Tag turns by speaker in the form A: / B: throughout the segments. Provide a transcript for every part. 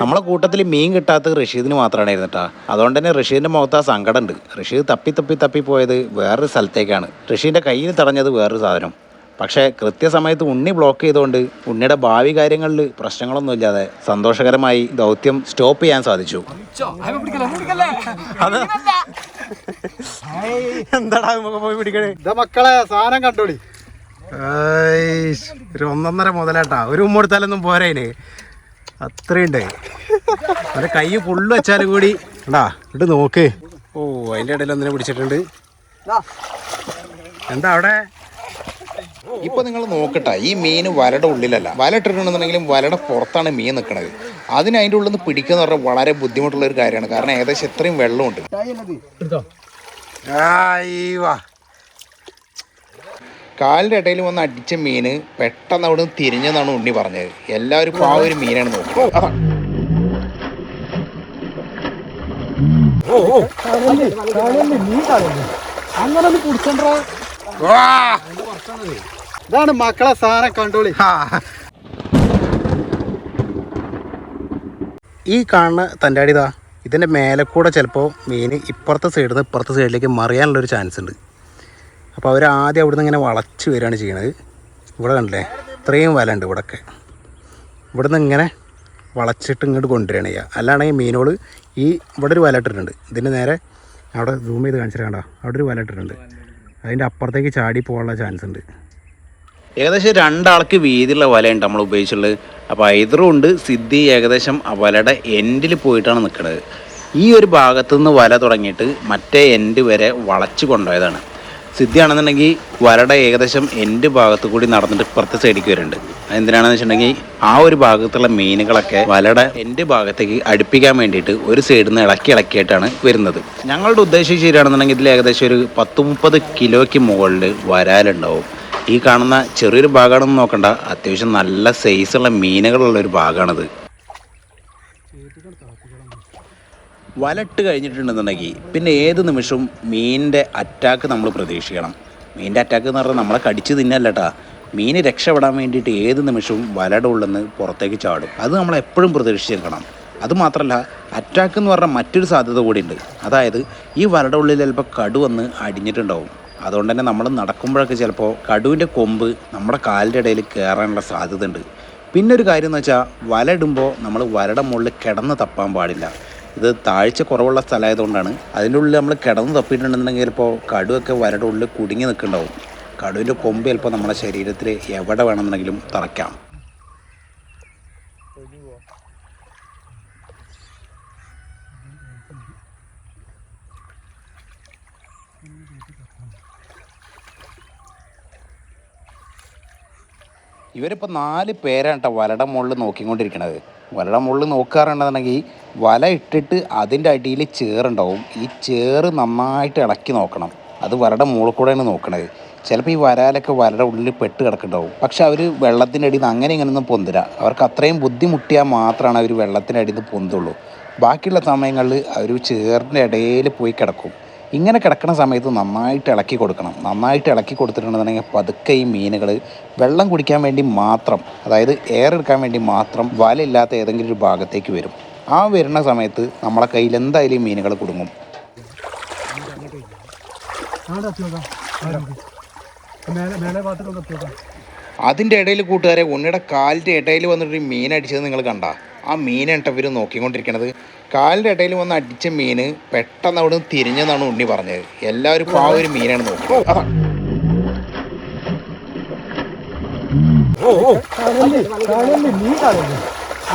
A: നമ്മളെ കൂട്ടത്തിൽ മീൻ കിട്ടാത്തത് റഷീദിന് മാത്രമാണ് ഇരുന്നിട്ടാ അതുകൊണ്ട് തന്നെ റഷീദിന്റെ മുഖത്ത് ആ സങ്കടം ഉണ്ട് റഷീദ് തപ്പി തപ്പി തപ്പി പോയത് വേറൊരു സ്ഥലത്തേക്കാണ്. റഷീദിന്റെ കയ്യിൽ തടഞ്ഞത് വേറൊരു സാധനം. പക്ഷേ കൃത്യസമയത്ത് ഉണ്ണി ബ്ലോക്ക് ചെയ്തുകൊണ്ട് ഉണ്ണിയുടെ ഭാവി കാര്യങ്ങളിൽ പ്രശ്നങ്ങളൊന്നും ഇല്ലാതെ സന്തോഷകരമായി ദൗത്യം സ്റ്റോപ്പ് ചെയ്യാൻ സാധിച്ചു. എന്താടാ പോയി പിടിക്കണേ?
B: മക്കളെ സാധനം കണ്ടോളി
A: ഒരു ഒന്നൊന്നര മുതലാട്ടാ. ഒരു ഉമ്മ കൊടുത്താലൊന്നും പോരേന്. അത്രയുണ്ട്. അവന്റെ കൈ ഫുള്ള് വെച്ചാലും കൂടി. ഉണ്ടാ ഇട്ട് നോക്ക്. ഓ അതിന്റെ ഇടയിൽ ഒന്നിനെ പിടിച്ചിട്ടുണ്ട്. എന്താ അവിടെ? ഇപ്പൊ നിങ്ങൾ നോക്കട്ടെ ഈ മീൻ വലയുടെ ഉള്ളിലല്ല. വല ഇട്ടിട്ടുണ്ടെന്നുണ്ടെങ്കിലും വലയുടെ പുറത്താണ് മീൻ നിൽക്കുന്നത് അതിന് അതിന്റെ ഉള്ളിൽ നിന്ന് പിടിക്കുക എന്ന് പറഞ്ഞാൽ വളരെ ബുദ്ധിമുട്ടുള്ള ഒരു കാര്യമാണ്. കാരണം ഏകദേശം ഇത്രയും വെള്ളമുണ്ട്. ആയിവാ. കാലിന്റെ ഇടയിൽ വന്ന് അടിച്ച മീന് പെട്ടെന്ന് അവിടെ നിന്ന് തിരിഞ്ഞെന്നാണ് ഉണ്ണി പറഞ്ഞത്. എല്ലാവരും ഇപ്പോൾ ആ ഒരു മീനാണ് നോക്കുന്നത്!
B: ഇതാണ് മക്കളെ സാറെ കണ്ടോളി.
A: ഈ കാണുന്ന തന്റെ അടിതാ ഇതിന്റെ മേലെ കൂടെ ചിലപ്പോൾ മീൻ ഇപ്പുറത്തെ സൈഡിൽ നിന്ന് ഇപ്പുറത്തെ സൈഡിലേക്ക് മറിയാനുള്ളൊരു ചാൻസ് ഉണ്ട്. അപ്പോൾ അവർ ആദ്യം അവിടുന്ന് ഇങ്ങനെ വളച്ച് വരികയാണ് ചെയ്യണത്. ഇവിടെ കണ്ടില്ലേ? ഇത്രയും വല ഉണ്ട് ഇവിടെയൊക്കെ ഇവിടുന്ന് ഇങ്ങനെ വളച്ചിട്ട് ഇങ്ങോട്ട് കൊണ്ടുവരികയാണ് ചെയ്യുക. അല്ലാണെങ്കിൽ മീനുകൾ ഈ ഇവിടെ ഒരു വല ഇട്ടിട്ടുണ്ട്. ഇതിന്റെ നേരെ അവിടെ സൂം ചെയ്ത് കാണിച്ചിട്ട് കണ്ടോ? അവിടെ ഒരു വല ഇട്ടിട്ടുണ്ട്. അതിന്റെ അപ്പുറത്തേക്ക് ചാടി പോകാനുള്ള ചാൻസ് ഉണ്ട്. ഏകദേശം രണ്ടാൾക്ക് വീതിയുള്ള വലയുണ്ട് നമ്മൾ ഉപയോഗിച്ചുള്ളത് അപ്പോൾ ഐതറും ഉണ്ട് സിദ്ധി ഏകദേശം ആ വലയുടെ എൻഡിൽ പോയിട്ടാണ് നിൽക്കുന്നത് ഈ ഒരു ഭാഗത്തു നിന്ന് വല തുടങ്ങിയിട്ട് മറ്റേ എൻഡ് വരെ വളച്ച് കൊണ്ടുപോയതാണ്. സിദ്ധിയാണെന്നുണ്ടെങ്കിൽ വരട ഏകദേശം എന്റെ ഭാഗത്ത് കൂടി നടന്നിട്ട് ഇപ്പുറത്തെ സൈഡിലേക്ക് വരുന്നുണ്ട്. എന്തിനാണെന്ന് വെച്ചിട്ടുണ്ടെങ്കിൽ ആ ഒരു ഭാഗത്തുള്ള മീനുകളൊക്കെ വലട എന്റെ ഭാഗത്തേക്ക് അടുപ്പിക്കാൻ വേണ്ടിയിട്ട് ഒരു സൈഡിൽ നിന്ന് ഇളക്കി ഇളക്കിയിട്ടാണ് വരുന്നത്. ഞങ്ങളുടെ ഉദ്ദേശം ശരിയാണെന്നുണ്ടെങ്കിൽ ഇതിൽ ഏകദേശം ഒരു പത്ത് മുപ്പത് കിലോയ്ക്ക് മുകളിൽ വരാലുണ്ടാവും. ഈ കാണുന്ന ചെറിയൊരു ഭാഗമാണെന്ന് നോക്കണ്ട അത്യാവശ്യം നല്ല സൈസുള്ള മീനുകളുള്ള ഒരു ഭാഗമാണിത്. വലട്ട് കഴിഞ്ഞിട്ടുണ്ടെന്നുണ്ടെങ്കിൽ പിന്നെ ഏത് നിമിഷവും മീനിന്റെ അറ്റാക്ക് നമ്മൾ പ്രതീക്ഷിക്കണം. മീനിന്റെ അറ്റാക്ക് എന്ന് പറഞ്ഞാൽ നമ്മളെ കടിച്ച് തിന്നല്ലട്ടാ മീൻ രക്ഷപ്പെടാൻ വേണ്ടിയിട്ട് ഏത് നിമിഷവും വലയുടെ ഉള്ളിൽ പുറത്തേക്ക് ചാടും. അത് നമ്മൾ എപ്പോഴും പ്രതീക്ഷിച്ചിരിക്കണം അതുമാത്രമല്ല അറ്റാക്ക് എന്ന് പറഞ്ഞാൽ മറ്റൊരു സാധ്യത കൂടിയുണ്ട്. അതായത് ഈ വലയുടെ ഉള്ളിൽ ചിലപ്പോൾ കടു വന്ന് അടിഞ്ഞിട്ടുണ്ടാവും. അതുകൊണ്ട് തന്നെ നമ്മൾ നടക്കുമ്പോഴൊക്കെ ചിലപ്പോൾ കടുവിന്റെ കൊമ്പ് നമ്മുടെ കാലിന്റെ ഇടയിൽ കയറാനുള്ള സാധ്യത ഉണ്ട് പിന്നെ ഒരു കാര്യം എന്ന് വെച്ചാൽ വല ഇടുമ്പോൾ നമ്മൾ വലയുടെ മുകളിൽ കിടന്ന് തപ്പാൻ പാടില്ല. ഇത് താഴ്ച കുറവുള്ള സ്ഥലമായതുകൊണ്ടാണ്. അതിന്റെ ഉള്ളിൽ നമ്മൾ കിടന്ന് തപ്പിയിട്ടുണ്ടെന്നുണ്ടെങ്കിൽ ചിലപ്പോൾ കടുവൊക്കെ വരയുടെ ഉള്ളിൽ കുടുങ്ങി നിൽക്കുന്നുണ്ടാവും. കടുവിന്റെ കൊമ്പ് ചിലപ്പോൾ നമ്മുടെ ശരീരത്തിൽ എവിടെ വേണമെന്നുണ്ടെങ്കിലും തറയ്ക്കാം. ഇവരിപ്പോൾ നാല് പേരാണ് കേട്ടോ വലയുടെ മുകളിൽ നോക്കിക്കൊണ്ടിരിക്കണത്. വലയുടെ മുകളിൽ നോക്കാറുണ്ടെന്നുണ്ടെങ്കിൽ വല ഇട്ടിട്ട് അതിന്റെ അടിയിൽ ചേറുണ്ടാവും. ഈ ചേറ് നന്നായിട്ട് ഇളക്കി നോക്കണം. അത് വലയുടെ മുകളിൽ കൂടെയാണ് നോക്കണത്. ചിലപ്പോൾ ഈ വരാലൊക്കെ വലയുടെ ഉള്ളിൽ പെട്ട് കിടക്കുന്നുണ്ടാവും. പക്ഷെ അവർ വെള്ളത്തിന്റെ അടിയിൽ നിന്ന് അങ്ങനെ ഇങ്ങനെയൊന്നും പൊന്തില്ല അവർക്ക് അത്രയും ബുദ്ധിമുട്ടിയാൽ മാത്രമാണ് അവർ വെള്ളത്തിന്റെ അടിയിൽ നിന്ന് പൊന്തുള്ളൂ. ബാക്കിയുള്ള സമയങ്ങളിൽ അവർ ചേറിന്റെ ഇടയിൽ പോയി കിടക്കും. ഇങ്ങനെ കിടക്കുന്ന സമയത്ത് നന്നായിട്ട് ഇളക്കി കൊടുക്കണം. നന്നായിട്ട് ഇളക്കി കൊടുത്തിട്ടുണ്ടെന്നുണ്ടെങ്കിൽ പതുക്കെ ഈ മീനുകൾ വെള്ളം കുടിക്കാൻ വേണ്ടി മാത്രം അതായത് എയർ എടുക്കാൻ വേണ്ടി മാത്രം വലയില്ലാത്ത ഏതെങ്കിലും ഒരു ഭാഗത്തേക്ക് വരും. ആ വരുന്ന സമയത്ത് നമ്മളെ കയ്യിൽ എന്തായാലും മീനുകൾ കുടുങ്ങും. അതിന്റെ ഇടയിൽ കൂട്ടുകാരെ ഉണ്ണിയുടെ കാലിന്റെ ഇടയിൽ വന്നിട്ട് മീൻ അടിച്ചത് നിങ്ങൾ കണ്ട? ആ മീനാണ് ഇവർ നോക്കിക്കൊണ്ടിരിക്കണത്. കാലിന്റെ ഇടയിൽ വന്ന് അടിച്ച മീൻ പെട്ടെന്ന് അവിടെ നിന്ന് തിരിഞ്ഞെന്നാണ് ഉണ്ണി പറഞ്ഞത്. എല്ലാവരും ഇപ്പോൾ ആ ഒരു മീനാണ് നോക്കുന്നത്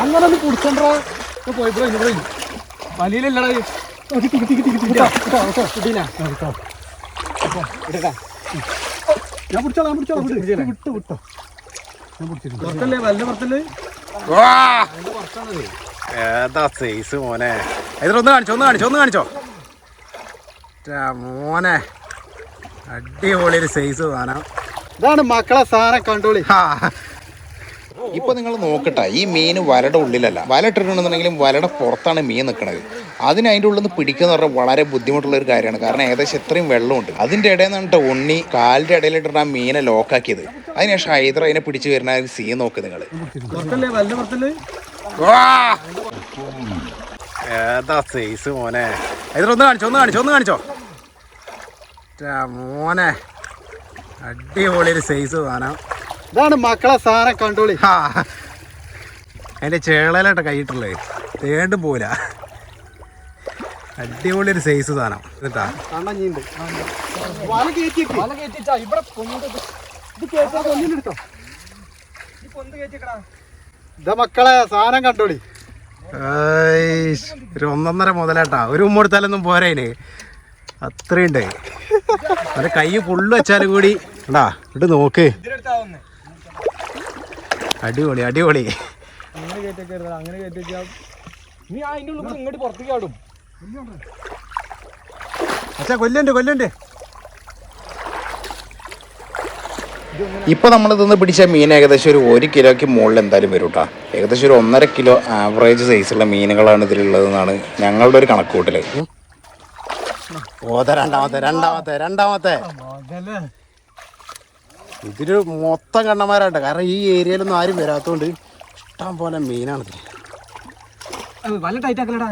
B: അങ്ങനെ ഒന്ന് കുടിച്ചോ വലിയിലല്ലടാ ഞാൻ പിടിച്ചോളാം ഞാൻ പിടിച്ചോളാം. വിട്ട് വിട്ട് വിട്ടോ ഞാൻ പിടിച്ചിട്ടുണ്ട്. പുറത്തല്ലേ വല്ല പുറത്തല്ലേ?
A: ഏതാ സൈസ് മോനെ? ഇതിലൊന്ന് കാണിച്ചോ ഒന്ന് കാണിച്ചോ ഒന്ന് കാണിച്ചോ. മോനെ. അടിപൊളി ഒരു സൈസ് സാധനം.
B: ഇതാണ് മക്കളെ സാധനം കണ്ടോളി.
A: ഇപ്പൊ നിങ്ങൾ നോക്കട്ടെ ഈ മീൻ വലയുടെ ഉള്ളിലല്ല വല ഇട്ടിട്ടുണ്ടെന്നുണ്ടെങ്കിലും വലയുടെ പുറത്താണ് മീൻ നിൽക്കുന്നത് അതിന് അതിന്റെ ഉള്ളിൽ നിന്ന് പിടിക്കുക എന്ന് പറഞ്ഞാൽ വളരെ ബുദ്ധിമുട്ടുള്ള ഒരു കാര്യമാണ്. കാരണം ഏകദേശം ഇത്രയും വെള്ളമുണ്ട്. അതിന്റെ ഇടയിൽ നിന്നിട്ട് ഉണ്ണി കാലിന്റെ ഇടയിലിട്ടിട്ട് ആ മീനെ ലോക്കാക്കിയത് അതിനുശേഷം ഹൈദർ അതിനെ പിടിച്ച് വരുന്ന സീൻ നോക്ക് നിങ്ങൾ.
C: ഏതാ സൈസ് മോനെ? ഇതിലൊന്ന് കാണിച്ചോ ഒന്ന് കാണിച്ചോ ഒന്ന് കാണിച്ചോ. മോനെ. അടിപൊളി ഒരു സൈസ് സാധനം.
B: ഇതാണ് മക്കളെ സാധനം കണ്ടോളി.
C: ആ. അതിന്റെ ചേളയിലാട്ട കൈയിട്ടുള്ളത് തേണ്ടും പോല അടിപൊളി ഒരു സൈസ് സാധനം. എന്നിട്ടാ?
B: ഇവിടെ ഇത് മക്കളെ സാധനം കണ്ടോളി.
C: ഒരു ഒന്നൊന്നര മുതലാട്ടാ. ഒരു ഉമ്മ കൊടുത്താലൊന്നും പോരേന് അത്രയുണ്ട്. അവരെ കൈ ഫുള്ള് വെച്ചാലും കൂടി. ഉണ്ടാ ഇട്ട് നോക്ക്. അടിപൊളി അടിപൊളി.
B: അങ്ങനെ നീ അതിന്റെ ഉള്ളിൽ ഇങ്ങോട്ട് പുറത്തേക്ക് ആടും
C: അച്ഛാ കൊല്ലുണ്ട് കൊല്ലുണ്ട്. ഇപ്പോൾ നമ്മൾ ഇതൊന്ന് പിടിച്ച മീൻ ഏകദേശം ഒരു ഒരു കിലോയ്ക്ക് മുകളിൽ എന്തായാലും വരും കേട്ടോ ഏകദേശം ഒരു ഒന്നര കിലോ ആവറേജ് സൈസുള്ള മീനുകളാണ് ഇതിലുള്ളതെന്നാണ് ഞങ്ങളുടെ ഒരു കണക്കൂട്ടൽ ഓത രണ്ടാമത്തെ രണ്ടാമത്തെ രണ്ടാമത്തെ. ഇതിൽ മൊത്തം കണ്ണന്മാരാണ് കാരണം ഈ ഏരിയയിലൊന്നും ആരും വരാത്തതുകൊണ്ട് ഇഷ്ടം പോലെ മീനാണ്
B: ആക്കലടാ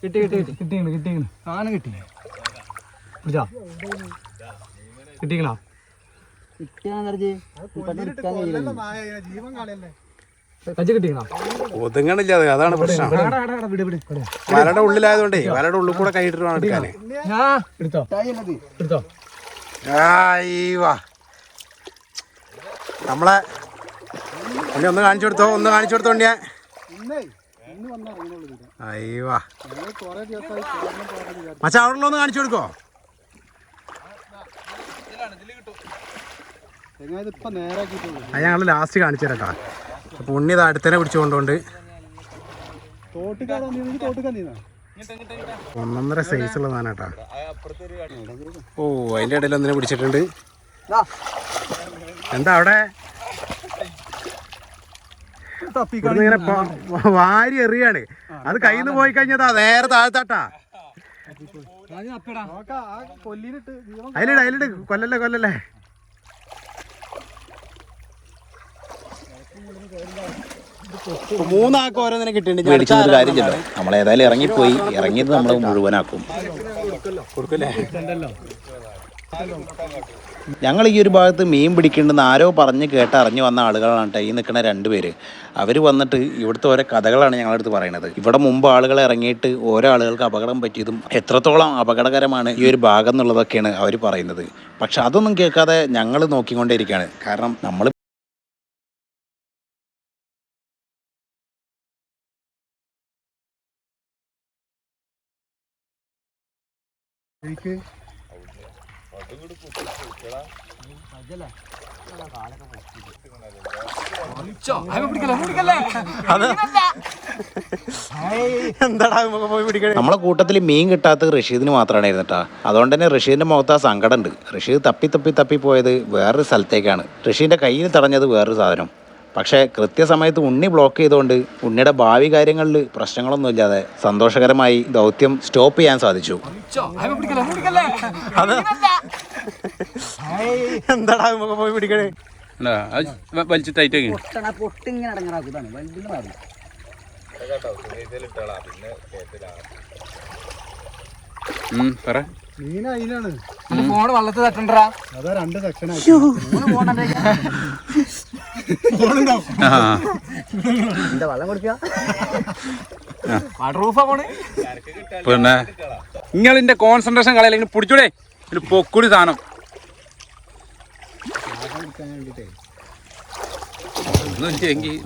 B: കിട്ടി കിട്ടി കിട്ടി. കിട്ടിയാണ് കിട്ടിയാണ് സാധനം കിട്ടി പിടിച്ചാ? കിട്ടിക്കണോ കജ്ജ് കിട്ടിക്കണോ
C: ഒതുങ്ങണില്ല അത് അതാണ് പ്രശ്നം.
B: വിട് വിട്
C: വലയുടെ ഉള്ളിലായതുകൊണ്ടേ വലയുടെ ഉള്ളിൽ കൂടെ കൈയിട്ട് വേണം എടുക്കാന്
B: എടുത്തോ? എടുത്തോ?
C: നമ്മളെ ഉണ്ണി ഒന്ന് കാണിച്ചു കൊടുത്തോ ഒന്ന് കാണിച്ചു കൊടുത്തോ ഉണ്ണിയെ. അയ്യവാ മച്ചാ അവിടെ ഒന്ന് കാണിച്ചു കൊടുക്കോ? അത് ഞങ്ങൾ ലാസ്റ്റ് കാണിച്ചു തരാട്ടാ അപ്പൊ ഉണ്ണി ഇത് അടുത്തന്നെ പിടിച്ചു കൊണ്ടുകൊണ്ട്
B: തോട്ടുകാരാ നീ തോട്ടുകാ നീ
C: ഒന്നൊന്നര സൈസ് ഉള്ള സാധനം ഓ അതിന്റെ ഇടയിൽ ഒന്നിനെ പിടിച്ചിട്ടുണ്ട്. എന്താ അവിടെ? ഇങ്ങനെ വാരി എറിയാണ്. അത് കയ്യിൽ നിന്ന് പോയി കഴിഞ്ഞതാ നേരെ താഴ്ത്താട്ടാ.
B: അതിലിട്ട് അതിലിട്ട്
C: അതിലിട് അതിലിട്. കൊല്ലല്ലേ കൊല്ലല്ലേ. മൂന്നാൾക്ക് ഓരോന്നിനെ കിട്ടിയിട്ടുണ്ട്.
A: മേടിച്ചൊരു കാര്യം നമ്മൾ ഏതായാലും ഇറങ്ങിപ്പോയി. ഇറങ്ങിയത് നമ്മൾ മുഴുവനാക്കും. ഞങ്ങൾ ഈ ഒരു ഭാഗത്ത് മീൻ പിടിക്കേണ്ടെന്ന് ആരോ പറഞ്ഞ് കേട്ട് അറിഞ്ഞു വന്ന ആളുകളാണ് ഈ നിൽക്കുന്ന രണ്ടുപേര് അവർ വന്നിട്ട് ഇവിടുത്തെ ഓരോ കഥകളാണ് ഞങ്ങളുടെ അടുത്ത് പറയുന്നത് ഇവിടെ മുമ്പ് ആളുകൾ ഇറങ്ങിയിട്ട് ഓരോ ആളുകൾക്ക് അപകടം പറ്റിയതും എത്രത്തോളം അപകടകരമാണ് ഈ ഒരു ഭാഗം എന്നുള്ളതൊക്കെയാണ് അവർ പറയുന്നത്. പക്ഷെ അതൊന്നും കേൾക്കാതെ ഞങ്ങൾ നോക്കിക്കൊണ്ടേയിരിക്കുകയാണ് കാരണം നമ്മൾ നമ്മളെ കൂട്ടത്തിൽ മീൻ കിട്ടാത്ത റഷീദിന് മാത്രമാണ് ഇരുന്നിട്ടാ. അതുകൊണ്ട് തന്നെ റഷീദിന്റെ മുഖത്ത് ആ സങ്കടമുണ്ട് റഷീദ് തപ്പി തപ്പി തപ്പി പോയത് വേറൊരു സ്ഥലത്തേക്കാണ്. റഷീദിന്റെ കയ്യിൽ തടഞ്ഞത് വേറൊരു സാധനം. പക്ഷേ കൃത്യസമയത്ത് ഉണ്ണി ബ്ലോക്ക് ചെയ്തുകൊണ്ട് ഉണ്ണിയുടെ ഭാവി കാര്യങ്ങളിൽ പ്രശ്നങ്ങളൊന്നും ഇല്ലാതെ സന്തോഷകരമായി ദൗത്യം സ്റ്റോപ്പ് ചെയ്യാൻ സാധിച്ചു.
C: എന്താടാ പോയി പിടിക്കണേ?
D: വണ്ടിന്ന് മാറി
E: പറ.
B: മീൻ അതിലാണ്
D: ഫോണ് വള്ളത്ത് തട്ടണ്ടാ
B: അതാ രണ്ട് സെക്ഷൻ
D: എന്താ നിങ്ങൾ ഇന്റെ
B: കോൺസെൻട്രേഷൻ പോണേ?
E: ഇങ്ങനെ നിങ്ങളിന്റെ കോൺസെൻട്രേഷൻ കളയില്ലെങ്കിൽ പിടിച്ചൂടെ? ഒരു പൊക്കുടി സാധനം.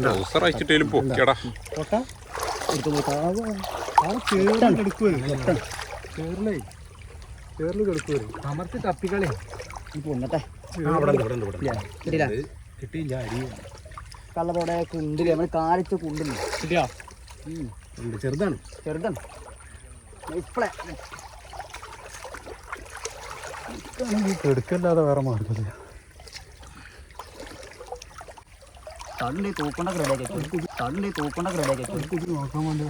E: ട്രൗസർ അയച്ചിട്ടേലും പൊക്കിയടാ.
B: അമർത്തി തപ്പിക്കളേ.
D: ഈ പൊണ്ണട്ടെ
C: കിട്ടിയില്ല അരി.
D: കള്ളതോടെ കുണ്ടിൽ നമ്മൾ കാലിച്ച കുണ്ടില്ല?
B: കിട്ടിയോ?
C: ഉണ്ട്, ചെറുതാണ്.
D: ചെറുതാണ്. ഇപ്പളെ.
B: കെടുക്കല്ലാതെ വേറെ മാർഗമില്ല.
D: തള്ളി തൂക്കണ്ട റെഡിയാക്കി തള്ളി തൂക്കണ്ട റെഡിയാക്കി
B: നോക്കാൻ വേണ്ടി